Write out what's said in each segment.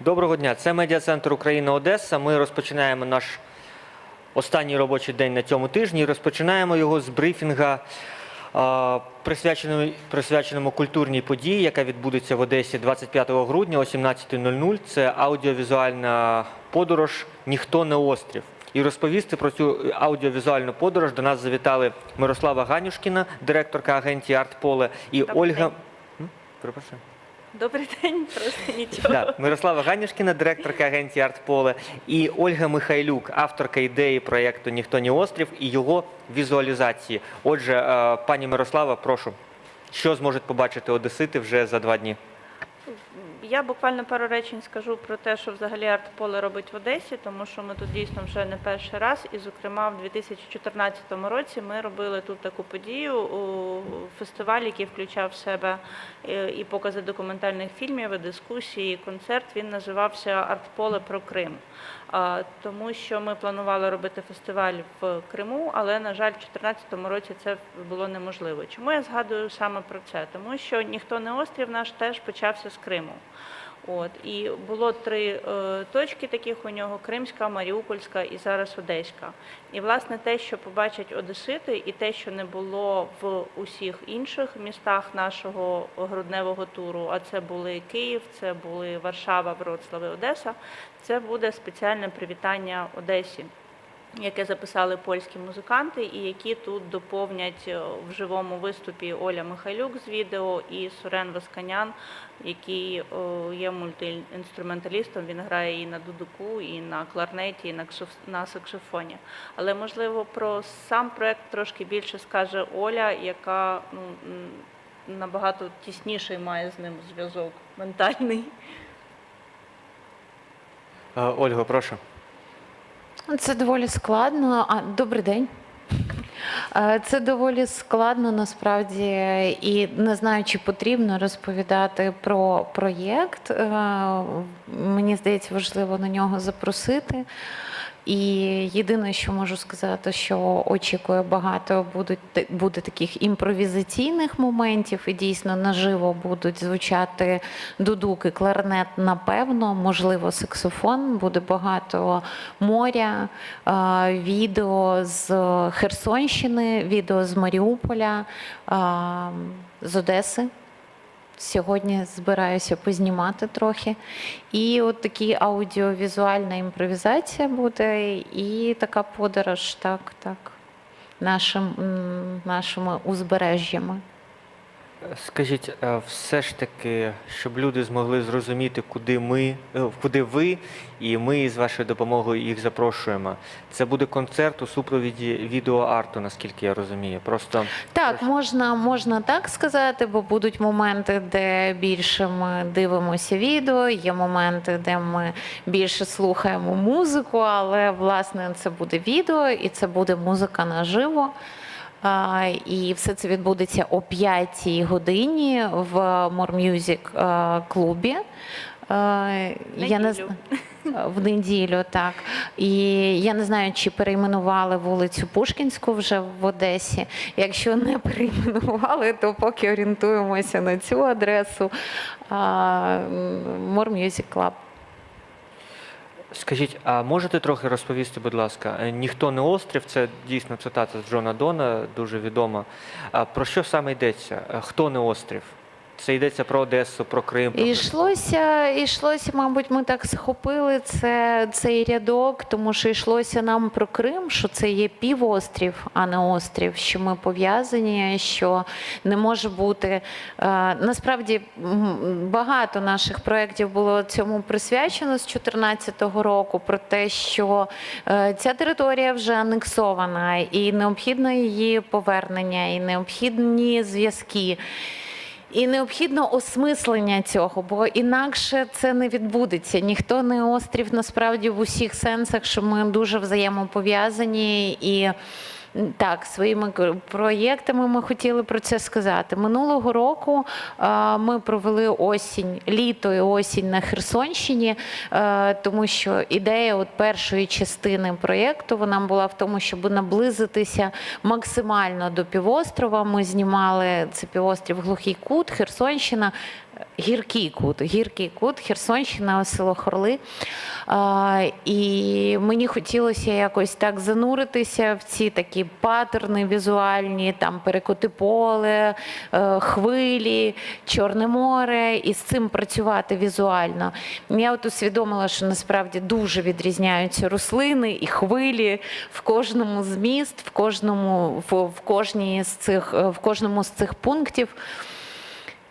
Доброго дня. Це медіа-центр Україна Одеса. Ми розпочинаємо наш останній робочий день на цьому тижні. І Розпочинаємо його з брифінга, присвяченому культурній події, яка відбудеться в Одесі 25 грудня о 17.00. Це аудіовізуальна подорож Ніхто не острів. І розповісти про цю аудіовізуальну подорож до нас завітали Мирослава Ганюшкіна, директорка агенції Артполе, і Добрий Ольга. Перепрошую. Добрий день, просто нічого. Да, Мирослава Ганішкіна, директорка агенції Артполе, і Ольга Михайлюк, авторка ідеї проєкту Ніхто не острів і його візуалізації. Отже, е, пані Мирослава, прошу, що зможуть побачити одесити вже за два дні? Я буквально пару речень скажу про те, що взагалі артполе робить в Одесі, тому що ми тут дійсно вже не перший раз. І, зокрема, в 2014 році ми робили тут таку подію у фестиваль, який включав в себе е, і покази документальних фільмів, і дискусії, і концерт. Він називався Артполе про Крим. Тому що ми планували робити фестиваль в Криму, але на жаль, в 2014 році це було неможливо. Чому я згадую саме про це? Тому що ніхто не острів наш теж почався з Криму. От і було три е, точки таких у нього: Кримська, Маріупольська і зараз Одеська. І власне те, що побачать Одесити, і те, що не було в усіх інших містах нашого грудневого туру, а це були Київ, це були Варшава, Вроцлав і Одеса. Це буде спеціальне привітання Одесі яке записали польські музиканти, і які тут доповнять е, в живому виступі Оля Михайлюк з відео і Сурен Восканян, який е, є мультиінструменталістом. Він грає і на дудуку, і на кларнеті, і на на саксофоні. Але можливо про сам проект трошки більше скаже Оля, яка ну набагато тісніший має з ним зв'язок ментальний. Е, Ольго, прошу. Це доволі складно. А, добрий день. Е, Це доволі складно насправді, і не знаю, чи потрібно розповідати про проєкт. Е, Мені здається, важливо на нього запросити. І єдине, що можу сказати, що очікує багато будуть буде таких імпровізаційних моментів, і дійсно наживо будуть звучати дудуки, кларнет, напевно, можливо, саксофон. Буде багато моря, відео з Херсонщини, відео з Маріуполя, з Одеси. Сьогодні збираюся познімати трохи. І от такі аудіовізуальна імпровізація буде, і така подорож, так, так, нашим, нашими узбережжями. Скажіть, е, все ж таки, щоб люди змогли зрозуміти, куди ми, е, куди ви, і ми з вашою допомогою їх запрошуємо. Це буде концерт у супровіді відеоарту, наскільки я розумію. Просто Так, можна, можна так сказати, бо будуть моменти, де більше ми дивимося відео, є моменти, де ми більше слухаємо музику, але власне це буде відео і це буде музика наживо. І все це відбудеться о 5 годині в More Music е, клубі. Е, Я не в неділю, так. І я не знаю, чи перейменували вулицю Пушкінську вже в Одесі. Якщо не перейменували, то поки орієнтуємося на цю адресу. More Music Club. Скажіть, а можете трохи розповісти, будь ласка, е, ніхто не острів, це дійсно цитата з Джона Дона, дуже відома. А про що саме йдеться? Е, Хто не острів? Це йдеться про Одесу, про Крим. Про І йшлося, йшлося, мабуть, ми так схопили це, цей рядок, тому що йшлося нам про Крим, що це є півострів, а не острів, що ми пов'язані, що не може бути. Е, насправді багато наших проєктів було цьому присвячено з 2014 року, про те, що е, ця територія вже анексована, і необхідно її повернення, і необхідні зв'язки. І необхідно осмислення цього, бо інакше це не відбудеться. Ніхто не острів насправді в усіх сенсах, що ми дуже взаємопов'язані і. Так, своїми проєктами ми хотіли про це сказати. Минулого року е, ми провели осінь, літо і осінь на Херсонщині, е, тому що ідея от першої частини проєкту вона була в тому, щоб наблизитися максимально до півострова. Ми знімали це півострів Глухий Кут, Херсонщина. Гіркий кут, гіркий кут, Херсонщина, село Хорли. І мені хотілося якось так зануритися в ці такі паттерни візуальні, там перекоти поле, е, хвилі, Чорне море, і з цим працювати візуально. Я от усвідомила, що насправді дуже відрізняються рослини і хвилі в кожному з міст, в кожному, в, в кожній з цих, е, в кожному з цих пунктів.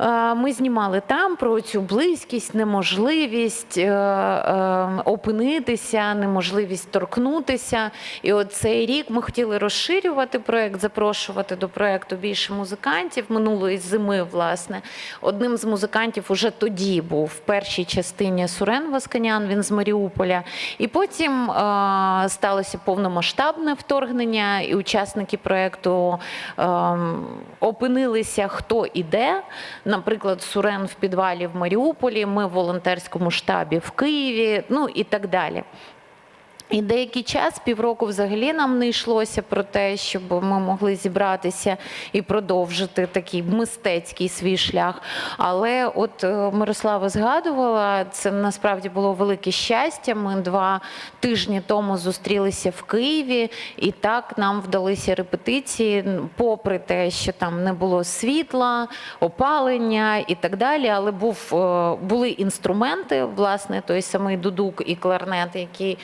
Е, Ми знімали там про цю близькість, неможливість е, е, опинитися, неможливість торкнутися. І от цей рік ми хотіли розширювати проект, запрошувати до проекту більше музикантів минулої зими. Власне, одним з музикантів уже тоді був в першій частині Сурен Васканян, він з Маріуполя. І потім сталося повномасштабне вторгнення, і учасники проекту е, опинилися хто і де. Наприклад, Сурен в підвалі в Маріуполі, ми в волонтерському штабі в Києві, ну і так далі. І деякий час, півроку, взагалі нам не йшлося про те, щоб ми могли зібратися і продовжити такий мистецький свій шлях. Але от е, Мирослава згадувала, це насправді було велике щастя. Ми два тижні тому зустрілися в Києві, і так нам вдалися репетиції, попри те, що там не було світла, опалення і так далі. Але був, е, були інструменти, власне, той самий дудук і кларнет, які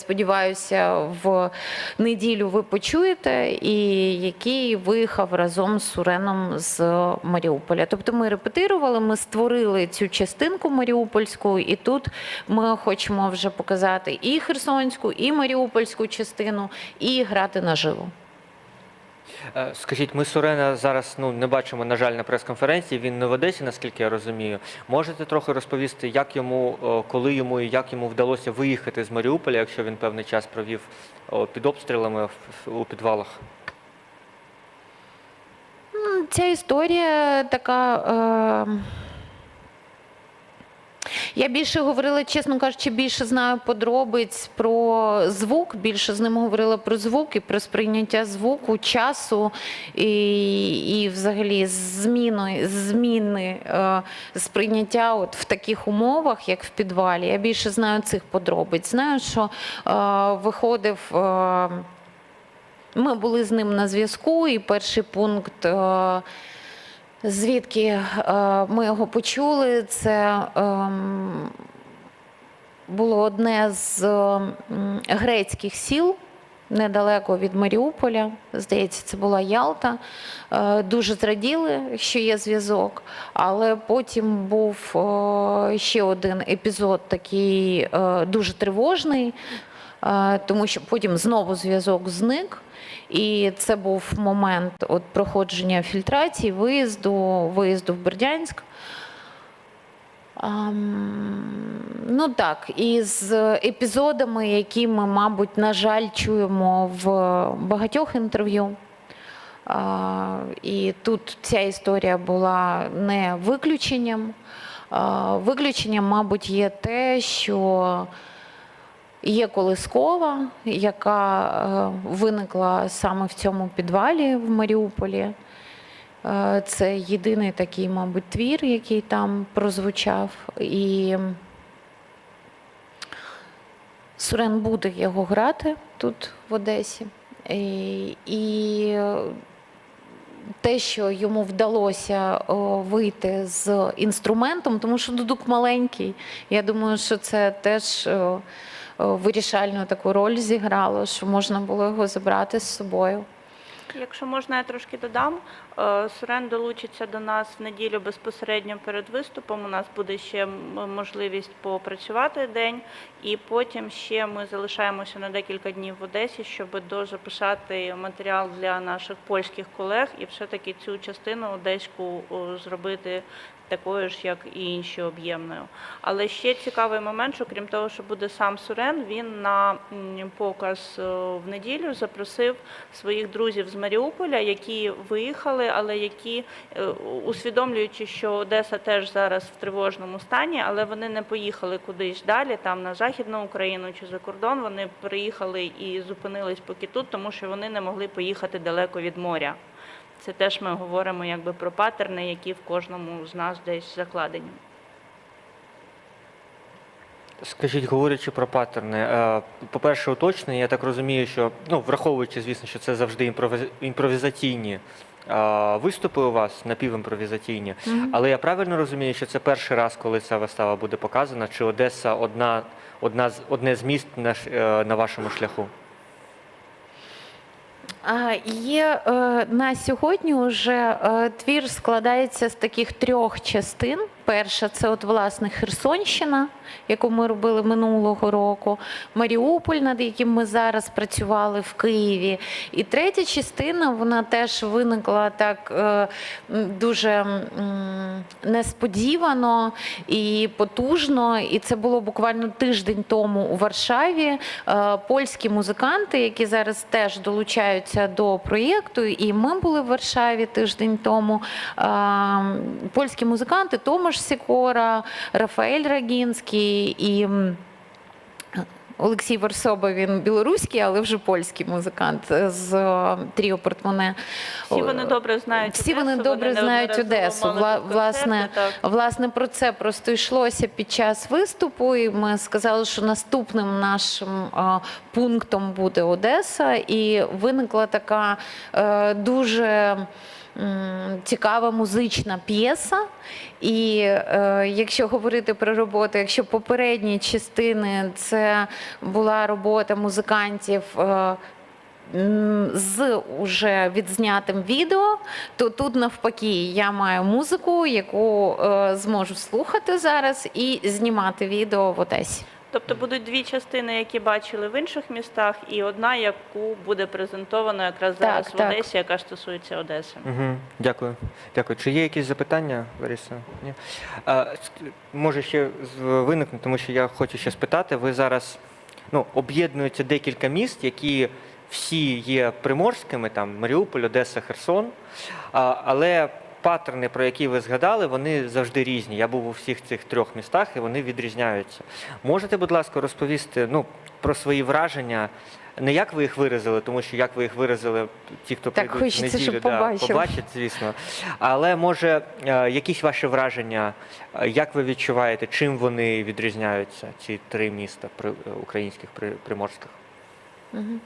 сподіваюся, в неділю ви почуєте, і який виїхав разом з Суреном з Маріуполя. Тобто ми репетирували, ми створили цю частинку Маріупольську, і тут ми хочемо вже показати і Херсонську, і Маріупольську частину, і грати наживо. Е, Скажіть, ми Сурена зараз ну, не бачимо, на жаль, на прес-конференції. Він не в Одесі, наскільки я розумію. Можете трохи розповісти, як йому, е, коли йому і як йому вдалося виїхати з Маріуполя, якщо він певний час провів під обстрілами у підвалах? Ну, Ця історія така. Е... Я більше говорила, чесно кажучи, більше знаю подробиць про звук. Більше з ним говорила про звук і про сприйняття звуку, часу і, і взагалі зміни, зміни е, сприйняття от в таких умовах, як в підвалі. Я більше знаю цих подробиць. Знаю, що е, виходив. Е, ми були з ним на зв'язку, і перший пункт, е, звідки е, ми його почули, це ем, було одне з м, грецьких сіл. Недалеко від Маріуполя, здається, це була Ялта. Е, Дуже зраділи, що є зв'язок, але потім був е, ще один епізод, такий дуже тривожний, тому що потім знову зв'язок зник. І це був момент от проходження фільтрації, виїзду, виїзду в Бердянськ. Ам, ну так, і з епізодами, які ми, мабуть, на жаль, чуємо в багатьох інтерв'ю. А, і тут ця історія була не виключенням. А, виключенням, мабуть, є те, що Є колискова, яка е, виникла саме в цьому підвалі в Маріуполі. Е, Це єдиний такий, мабуть, твір, який там прозвучав. І Сурен буде його грати тут, в Одесі. І, і те, що йому вдалося вийти з інструментом, тому що дудук маленький. Я думаю, що це теж вирішальну таку роль зіграло, що можна було його забрати з собою. Якщо можна, я трошки додам. Е, Сурен долучиться до нас в неділю безпосередньо перед виступом. У нас буде ще можливість попрацювати день, і потім ще ми залишаємося на декілька днів в Одесі, щоб дозаписати матеріал для наших польських колег і все-таки цю частину одеську зробити такою ж, як і інші об'ємною. Але ще цікавий момент, що крім того, що буде сам Сурен, він на показ е, в неділю запросив своїх друзів з Маріуполя, які виїхали, але які, е, усвідомлюючи, що Одеса теж зараз в тривожному стані, але вони не поїхали кудись далі, там на Західну Україну чи за кордон. Вони приїхали і зупинились поки тут, тому що вони не могли поїхати далеко від моря. Це теж ми говоримо якби про паттерни, які в кожному з нас десь закладені. Скажіть, говорячи про паттерни, е, по-перше, уточнення, я так розумію, що ну, враховуючи, звісно, що це завжди імпровізаційні е, виступи у вас, напівімпровізаційні, але я правильно розумію, що це перший раз, коли ця вистава буде показана, чи Одеса одна, одна одне з міст на, е, на вашому шляху? Є е, на сьогодні вже е, твір складається з таких трьох частин. Перша це от власне Херсонщина, яку ми робили минулого року, Маріуполь, над яким ми зараз працювали в Києві. І третя частина вона теж виникла так е, дуже несподівано і потужно. І це було буквально тиждень тому у Варшаві. Е, Польські музиканти, які зараз теж долучаються до проєкту, і ми були в Варшаві тиждень тому. Е, Польські музиканти Томаш Сікора, Рафаель Рагінський і. Олексій Варсоба, він білоруський, але вже польський музикант е, з е, Тріо Портмоне. Всі вони добре знають Всі вони Одесу, добре знають Одесу. власне. Власне, про це просто йшлося під час виступу, і ми сказали, що наступним нашим а, пунктом буде Одеса, і виникла така е, дуже. Цікава музична п'єса, і е, якщо говорити про роботу, якщо попередні частини це була робота музикантів е, з уже відзнятим відео, то тут навпаки я маю музику, яку е, зможу слухати зараз і знімати відео в Одесі. Тобто будуть дві частини, які бачили в інших містах, і одна, яку буде презентовано якраз Так, зараз в так. Одесі, яка стосується Одеси. Угу, дякую. Дякую. Чи є якісь запитання, Лариса? Ні? А, ск- може ще з- виникнути, тому що я хочу ще спитати. Ви зараз ну, об'єднується декілька міст, які всі є приморськими, там Маріуполь, Одеса, Херсон. А, але паттерни, про які ви згадали, вони завжди різні. Я був у всіх цих трьох містах і вони відрізняються. Можете, будь ласка, розповісти ну, про свої враження? Не як ви їх виразили, тому що як ви їх виразили, ті, хто Так, прийдуть в хочеться, неділю, щоб да, побачать, звісно. Але може е, якісь ваші враження, е, як ви відчуваєте, чим вони відрізняються, ці три міста при, е, українських при, приморських? М,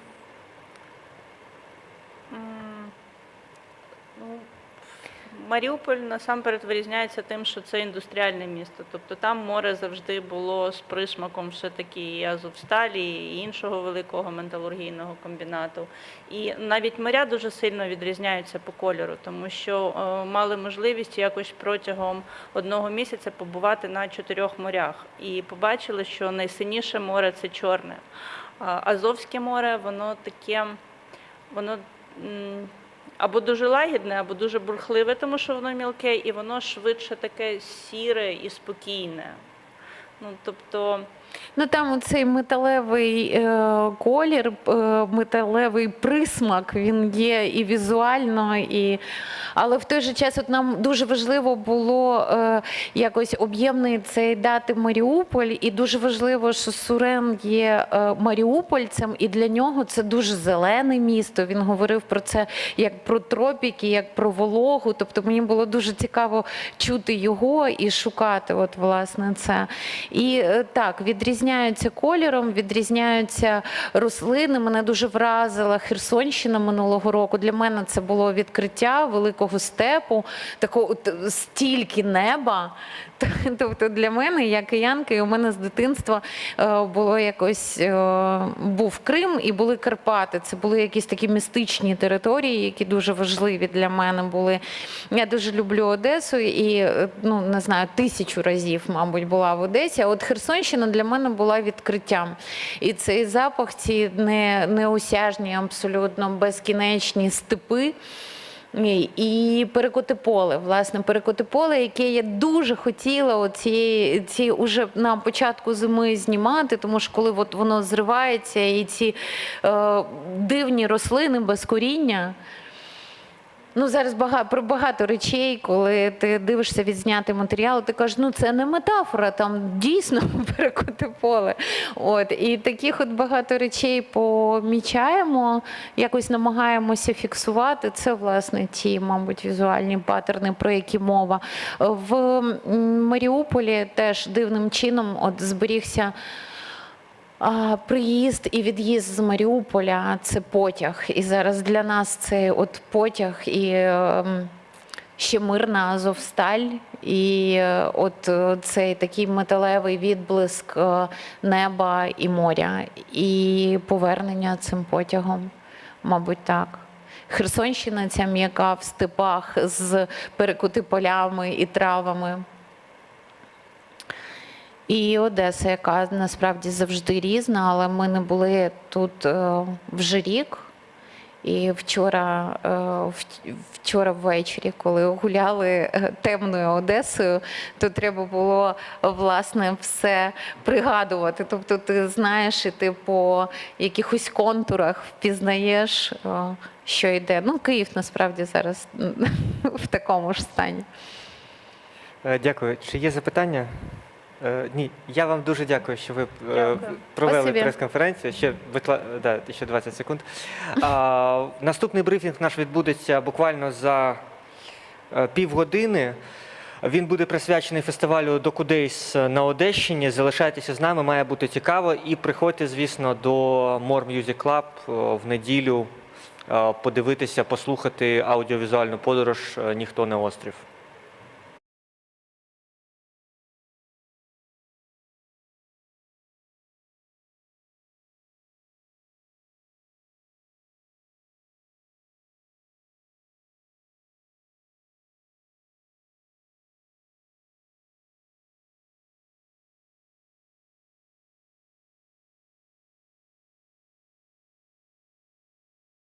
Маріуполь насамперед вирізняється тим, що це індустріальне місто. Тобто там море завжди було з присмаком все-таки і Азовсталі, і іншого великого металургійного комбінату. І навіть моря дуже сильно відрізняються по кольору, тому що е, мали можливість якось протягом одного місяця побувати на чотирьох морях. І побачили, що найсильніше море це чорне. Азовське море, воно таке, воно або дуже лагідне, або дуже бурхливе, тому що воно мілке, і воно швидше таке сіре і спокійне. Ну, тобто, Ну там цей металевий е, колір, е, металевий присмак, він є і візуально, і але в той же час от нам дуже важливо було е, якось об'ємний цей дати Маріуполь, і дуже важливо, що Сурен є маріупольцем, і для нього це дуже зелене місто. Він говорив про це як про тропіки, як про вологу. Тобто мені було дуже цікаво чути його і шукати, от власне це. І так, відрізняються кольором, відрізняються рослини. Мене дуже вразила Херсонщина минулого року. Для мене це було відкриття великого степу, такого стільки неба. Тобто для мене, як киянки, у мене з дитинства е, було якось е, був Крим і були Карпати. Це були якісь такі містичні території, які дуже важливі для мене були. Я дуже люблю Одесу і е, ну не знаю, тисячу разів, мабуть, була в Одесі. А от Херсонщина для мене була відкриттям. І цей запах, ці не, неосяжні, абсолютно безкінечні степи. І- І перекоти поле, власне, перекоти поле, яке я дуже хотіла оці, ці уже на початку зими знімати, тому що коли от воно зривається, і ці е, дивні рослини без коріння. Ну, зараз багато, про багато речей, коли ти дивишся відзнятий матеріал, ти кажеш, ну це не метафора, там дійсно перекоти поле. От, і таких от багато речей помічаємо, якось намагаємося фіксувати. Це, власне, ті, мабуть, візуальні паттерни, про які мова. В Маріуполі теж дивним чином от зберігся. Приїзд і від'їзд з Маріуполя це потяг. І зараз для нас це от потяг і ем, ще мирна Азовсталь, і е, от е, цей такий металевий відблиск е, неба і моря, і повернення цим потягом, мабуть, так. Херсонщина ця м'яка в степах з перекути полями і травами. І Одеса, яка насправді завжди різна, але ми не були тут е, вже рік. І вчора, е, вчора ввечері, коли гуляли е, темною Одесою, то треба було власне все пригадувати. Тобто, ти знаєш, і ти по якихось контурах впізнаєш, що йде. Ну, Київ насправді зараз в такому ж стані. Дякую. Чи є запитання? Е, Ні, я вам дуже дякую, що ви е, Дякую. провели Спасибі. прес-конференцію. Ще витла... да, ще 20 секунд. А, наступний брифінг наш відбудеться буквально за е, півгодини. Він буде присвячений фестивалю Докудейс на Одещині. Залишайтеся з нами, має бути цікаво. І приходьте, звісно, до More Music Club е, в неділю е, подивитися, послухати аудіовізуальну подорож е, Ніхто не острів.